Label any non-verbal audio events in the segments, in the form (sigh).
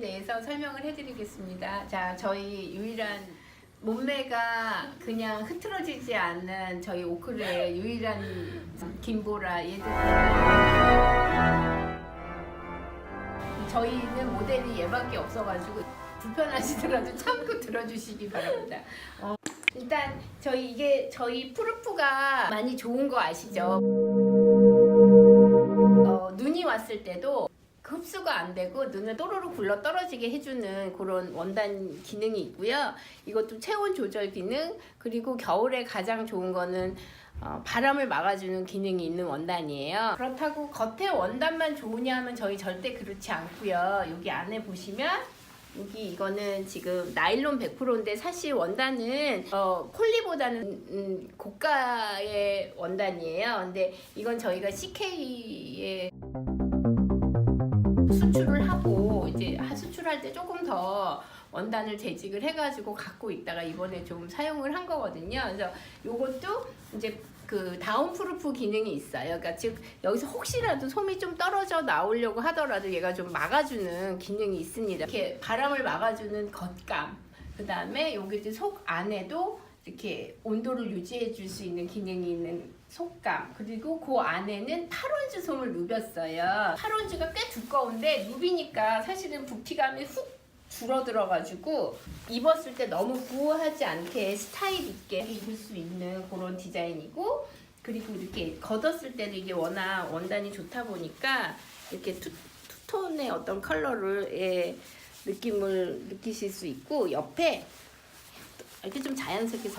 반갑습니다. 자, 저희 유일한 몸매가 그냥 흐트러지지 않는 저희 오크의 유일한 김보라 얘들. 저희는 모델이 얘밖에 없어가지고 불편하시더라도 참고 들어주시기 바랍니다. 어, 일단 저희 이게 저희 프루프가 많이 좋은 거 아시죠? 어, 눈이 왔을 때도 흡수가 안 되고 눈을 또로로 굴러 떨어지게 해주는 그런 원단 기능이 있고요. 이것도 체온 조절 기능 그리고 겨울에 가장 좋은 거는 어, 바람을 막아주는 기능이 있는 원단이에요. 그렇다고 겉에 원단만 좋으냐 하면 저희 절대 그렇지 않고요. 여기 안에 보시면 여기 이거는 지금 나일론 100%인데 사실 원단은 어, 콜리보다는 음, 고가의 원단이에요. 근데 이건 저희가 CK에 하- 수출할 때 조금 더 원단을 재직을 해가지고 갖고 있다가 이번에 좀 사용을 한 거거든요. 그래서 요것도 이제 그 다운프루프 기능이 있어요. 그러니까 즉 여기서 혹시라도 솜이 좀 떨어져 나오려고 하더라도 얘가 좀 막아주는 기능이 있습니다. 이렇게 바람을 막아주는 겉감. 그 다음에 여기 속 안에도 이렇게 온도를 유지해 줄 수 있는 기능이 있는 속감 그리고 그 안에는 파론즈 솜을 누볐어요. 파론즈가 꽤 두꺼운데 누비니까 사실은 부피감이 훅 줄어들어가지고 입었을 때 너무 부어하지 않게 스타일 있게 입을 수 있는 그런 디자인이고 그리고 이렇게 걷었을 때도 이게 워낙 원단이 좋다 보니까 이렇게 투, 투톤의 어떤 컬러를 의 느낌을 느끼실 수 있고 옆에 이렇게 좀 자연스럽게.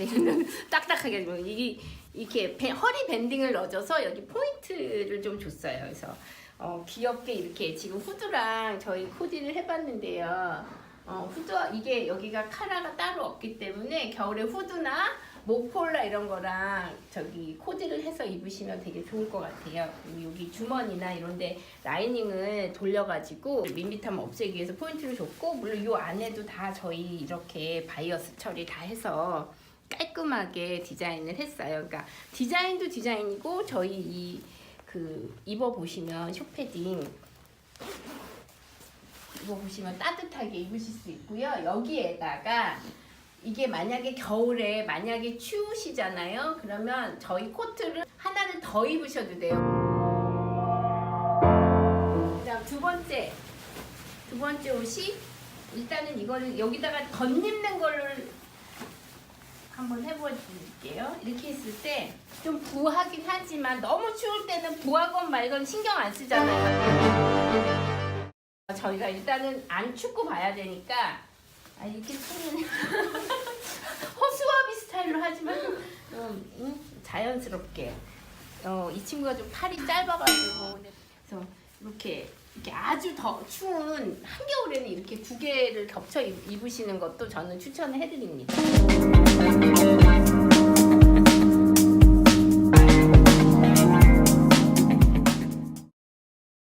얘는 (laughs) 딱딱하게 뭐 이게 이렇게 배- 허리 밴딩을 넣어줘서 여기 포인트를 좀 줬어요. 그래서 어, 귀엽게 이렇게 지금 후드랑 저희 코디를 해봤는데요. 어, 후드 이게 여기가 카라가 따로 없기 때문에 겨울에 후드나 목폴라 이런 거랑 저기 코디를 해서 입으시면 되게 좋을 것 같아요. 여기 주머니나 이런데 라이닝을 돌려가지고 밋밋함 없애기 위해서 포인트를 줬고 물론 이 안에도 다 저희 이렇게 바이어스 처리 다 해서 깔끔하게 디자인을 했어요. 그러니까 디자인도 디자인이고 저희 이 그 입어 보시면 쇼패딩 입어 보시면 따뜻하게 입으실 수 있고요. 여기에다가 이게 만약에 겨울에 만약에 추우시잖아요. 그러면 저희 코트를 하나를 더 입으셔도 돼요. 그다음 두 번째 두 번째 옷이 일단은 이거를 여기다가 덧입는 거를 한번 해보여드릴게요. 이렇게 했을 때 좀 부하긴 하지만 너무 추울 때는 부하건 말건 신경 안 쓰잖아요. 저희가 일단은 안 춥고 봐야 되니까 아 이렇게 손은 (laughs) 허수아비 스타일로 하지만 좀 음, 음, 자연스럽게. 어, 이 친구가 좀 팔이 짧아가지고. 그래서 이렇게 이렇게 아주 더 추운 한겨울에는 이렇게 두 개를 겹쳐 입- 입으시는 것도 저는 추천을 해드립니다.